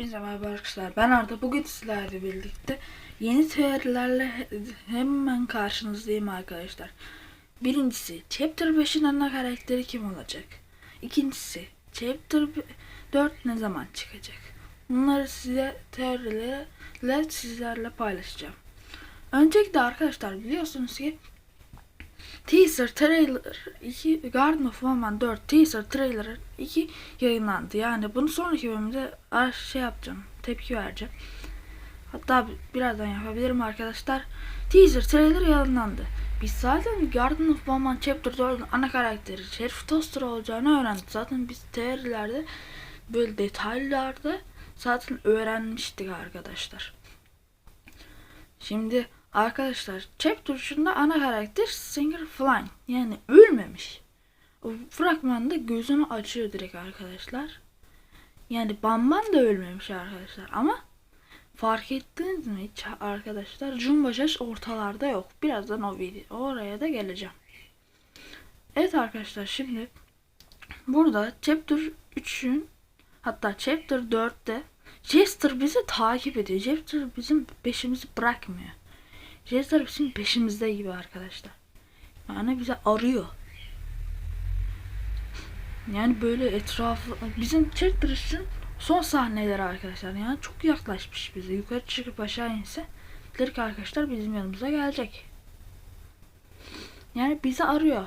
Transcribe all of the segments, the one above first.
Hepinize merhaba arkadaşlar. Ben Arda. Bugün sizlerle birlikte yeni teorilerle he- hemen karşınızdayım arkadaşlar. Birincisi Chapter 5'in ana karakteri kim olacak? İkincisi Chapter 4 ne zaman çıkacak? Bunları size teorilerle sizlerle paylaşacağım. Öncelikle arkadaşlar biliyorsunuz ki Teaser Trailer 2 Garden of Woman 4 Teaser Trailer 2 yayınlandı. Yani bunu sonraki bölümde şey yapacağım. Tepki vereceğim. Hatta bi- birazdan yapabilirim arkadaşlar. Teaser Trailer yayınlandı. Biz zaten Garden of Woman Chapter 4'ün ana karakteri Sheriff Toaster olacağını öğrendik. Zaten biz teorilerde böyle detaylarda zaten öğrenmiştik arkadaşlar. Şimdi arkadaşlar chapter 3'ünde ana karakter Singer Flynn yani ölmemiş. O fragmanda gözünü açıyor direkt arkadaşlar. Yani Bamban da ölmemiş arkadaşlar ama fark ettiniz mi hiç arkadaşlar Jumbo Josh ortalarda yok. Birazdan o video oraya da geleceğim. Evet arkadaşlar şimdi burada chapter 3'ün hatta chapter 4'te Jester bizi takip ediyor. Jester bizim peşimizi bırakmıyor. Jester bizim peşimizde gibi arkadaşlar. Yani bizi arıyor. Yani böyle etrafı bizim chapter için son sahneleri arkadaşlar. Yani çok yaklaşmış bize. Yukarı çıkıp aşağı inse direkt arkadaşlar bizim yanımıza gelecek. Yani bizi arıyor.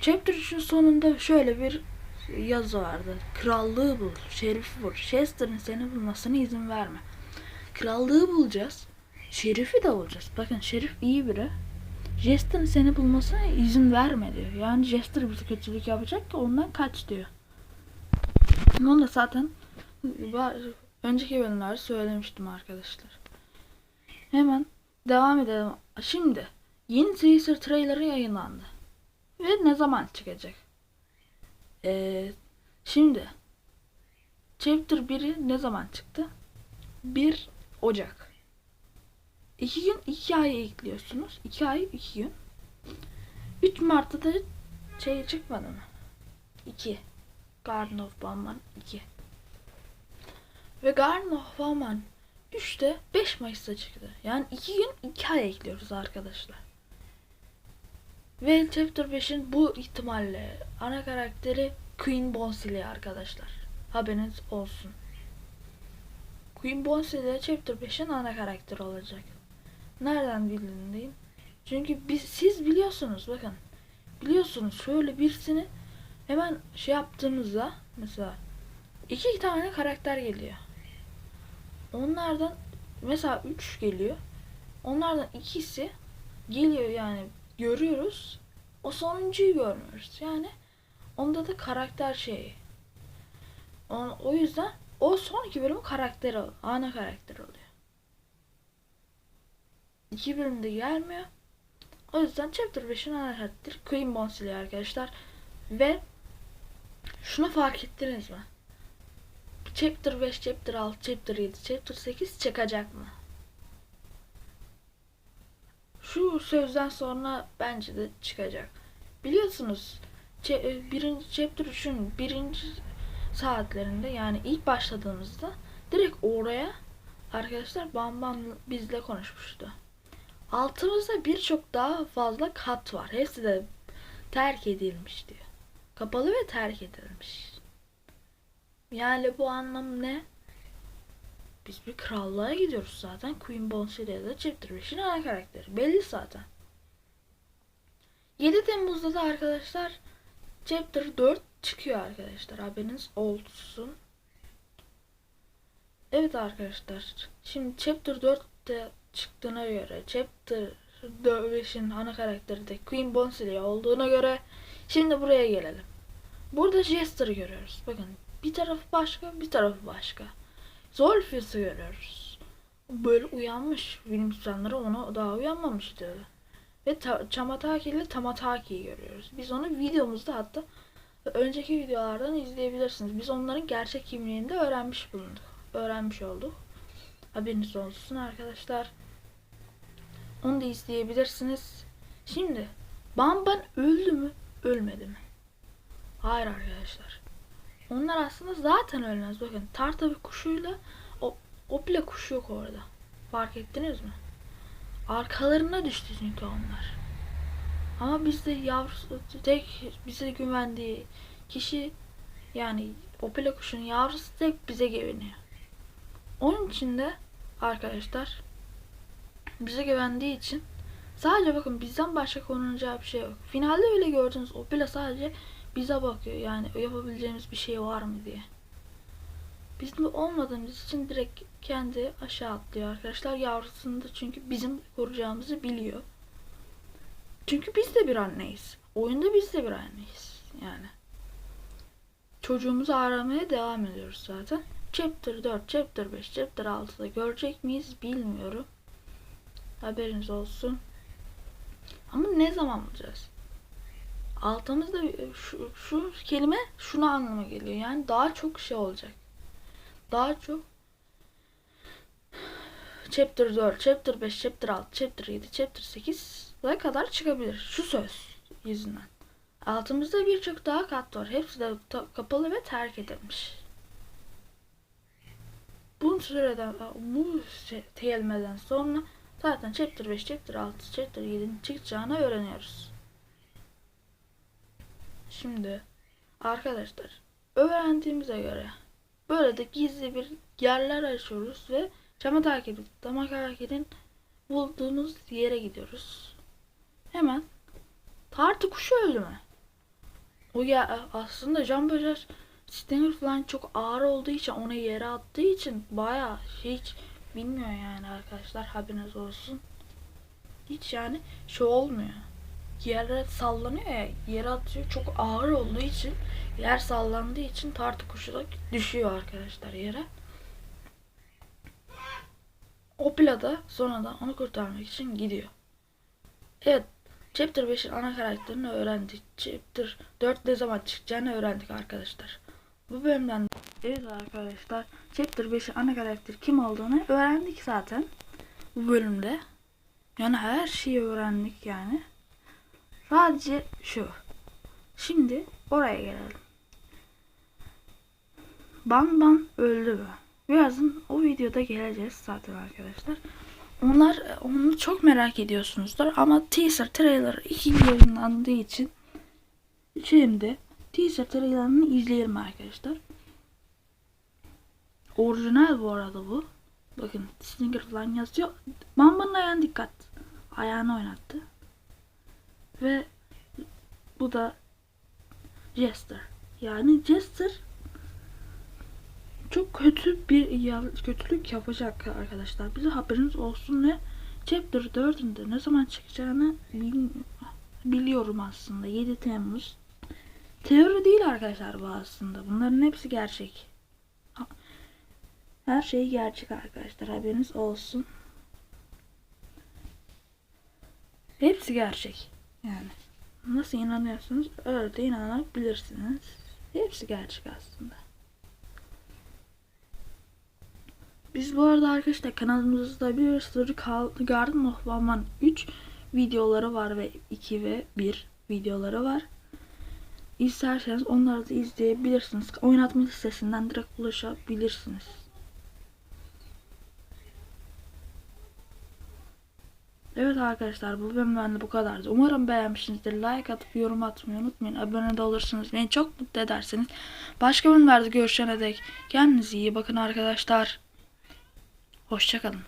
Chapter 3'ün sonunda şöyle bir yazı vardı. Krallığı bul, şerifi bul. Chester'ın seni bulmasına izin verme. Krallığı bulacağız. Şerifi de bulacağız. Bakın şerif iyi biri. Jester'ın seni bulmasına izin verme diyor. Yani Jester bize kötülük yapacak ki ondan kaç diyor. Onu da zaten önceki bölümlerde söylemiştim arkadaşlar. Hemen devam edelim. Şimdi yeni teaser trailerı yayınlandı. Ve ne zaman çıkacak? Ee, şimdi Chapter 1'i ne zaman çıktı? 1 Ocak. 2 gün 2 ay ekliyorsunuz. 2 ay 2 gün. 3 Mart'ta da şey çıkmadı mı? 2. Garden of Bamban 2. Ve Garden of Bamban 3'te 5 Mayıs'ta çıktı. Yani 2 gün 2 ay ekliyoruz arkadaşlar. Ve Chapter 5'in bu ihtimalle ana karakteri Queen Bonsley arkadaşlar. Haberiniz olsun. Queen Bonsley Chapter 5'in ana karakteri olacak. Nereden bildiğindeyim? Çünkü biz, siz biliyorsunuz bakın. Biliyorsunuz şöyle birisini hemen şey yaptığımızda mesela iki tane karakter geliyor. Onlardan mesela 3 geliyor. Onlardan ikisi geliyor yani görüyoruz. O sonuncuyu görmüyoruz. Yani onda da karakter şeyi. O, yüzden o son iki bölüm karakter ol- ana karakter oluyor. İki bölümde gelmiyor. O yüzden Chapter 5'in ana karakteri Queen Bonsley arkadaşlar. Ve şunu fark ettiniz mi? Chapter 5, Chapter 6, Chapter 7, Chapter 8 çıkacak mı? Şu sözden sonra bence de çıkacak. Biliyorsunuz e, birinci Chapter 3'ün birinci saatlerinde yani ilk başladığımızda direkt oraya arkadaşlar Bam Bam bizle konuşmuştu. Altımızda birçok daha fazla kat var. Hepsi de terk edilmiş diyor. Kapalı ve terk edilmiş. Yani bu anlam ne? Biz bir krallığa gidiyoruz zaten. Queen Bonsilya Chapter 5'in ana karakteri. Belli zaten. 7 Temmuz'da da arkadaşlar Chapter 4 çıkıyor arkadaşlar. Haberiniz olsun. Evet arkadaşlar. Şimdi Chapter 4'te çıktığına göre Chapter 5'in ana karakteri de Queen Bonsilya olduğuna göre şimdi buraya gelelim. Burada Jester'ı görüyoruz. Bakın bir tarafı başka bir tarafı başka. Zolfus'u görüyoruz. Böyle uyanmış bilim insanları ona daha uyanmamıştı. Ve ta- Chamataki ile Tamataki'yi görüyoruz. Biz onu videomuzda hatta önceki videolardan izleyebilirsiniz. Biz onların gerçek kimliğini de öğrenmiş bulunduk. Öğrenmiş olduk. Haberiniz olsun arkadaşlar. Onu da izleyebilirsiniz. Şimdi Bamban öldü mü? Ölmedi mi? Hayır arkadaşlar. Onlar aslında zaten ölmez. Bakın tarta bir kuşuyla Opla kuşu yok orada. Fark ettiniz mi? Arkalarına düştü çünkü onlar. Ama bizde yavrusu tek bize güvendiği kişi yani Opela kuşunun yavrusu tek bize güveniyor. Onun için de arkadaşlar bize güvendiği için sadece bakın bizden başka korunacağı bir şey yok. Finalde öyle gördünüz Opela sadece bize bakıyor yani yapabileceğimiz bir şey var mı diye. Bizim olmadığımız için direkt kendi aşağı atlıyor arkadaşlar. Yavrusunu da çünkü bizim koruyacağımızı biliyor. Çünkü biz de bir anneyiz. Oyunda biz de bir anneyiz. Yani. Çocuğumuzu aramaya devam ediyoruz zaten. Chapter 4, Chapter 5, Chapter 6'da görecek miyiz bilmiyorum. Haberiniz olsun. Ama ne zaman bulacağız? Altımızda şu, şu kelime şunu anlama geliyor. Yani daha çok şey olacak. Daha çok Chapter 4, Chapter 5, Chapter 6, Chapter 7, Chapter 8'e kadar çıkabilir. Şu söz yüzünden. Altımızda birçok daha kat var. Hepsi de kapalı ve terk edilmiş. Bu süreden, bu kelimeden sonra zaten Chapter 5, Chapter 6, Chapter 7'nin çıkacağını öğreniyoruz. Şimdi arkadaşlar öğrendiğimize göre böyle de gizli bir yerler açıyoruz ve cama takip damak hareketin bulduğumuz yere gidiyoruz. Hemen tartı kuşu öldü mü? O ya aslında cam böcek sistemi falan çok ağır olduğu için onu yere attığı için baya hiç bilmiyor yani arkadaşlar haberiniz olsun. Hiç yani şey olmuyor. Yere sallanıyor ya yere atıyor çok ağır olduğu için yer sallandığı için tartı kuşu da düşüyor arkadaşlar yere. Opla da sonradan onu kurtarmak için gidiyor. Evet Chapter 5'in ana karakterini öğrendik. Chapter 4 ne zaman çıkacağını öğrendik arkadaşlar. Bu bölümden Evet arkadaşlar Chapter 5'in ana karakteri kim olduğunu öğrendik zaten. Bu bölümde. Yani her şeyi öğrendik yani. Sadece şu. Şimdi oraya gelelim. Ban Ban öldü mü? Birazdan o videoda geleceğiz zaten arkadaşlar. Onlar onu çok merak ediyorsunuzdur ama teaser trailer iki yayınlandığı için şimdi teaser trailerını izleyelim arkadaşlar. Orijinal bu arada bu. Bakın Stinger falan yazıyor. Bamba'nın ayağına dikkat. Ayağını oynattı. Ve bu da Jester. Yani Jester çok kötü bir kötülük yapacak arkadaşlar. Bize haberiniz olsun ve Chapter 4'ün de ne zaman çıkacağını bil- biliyorum aslında. 7 Temmuz. Teori değil arkadaşlar bu aslında. Bunların hepsi gerçek. Her şey gerçek arkadaşlar. Haberiniz olsun. Hepsi gerçek. Yani nasıl inanıyorsunuz öyle de inanabilirsiniz. Hepsi gerçek aslında. Biz bu arada arkadaşlar kanalımızda bir sürü Garden of Woman 3 videoları var ve 2 ve 1 videoları var. İsterseniz onları da izleyebilirsiniz. Oynatma listesinden direkt ulaşabilirsiniz. Evet arkadaşlar bu bölümden de bu kadardı. Umarım beğenmişsinizdir. Like atıp yorum atmayı unutmayın. Abone de olursunuz. Beni çok mutlu edersiniz. Başka bölümlerde görüşene dek kendinize iyi bakın arkadaşlar. Hoşçakalın.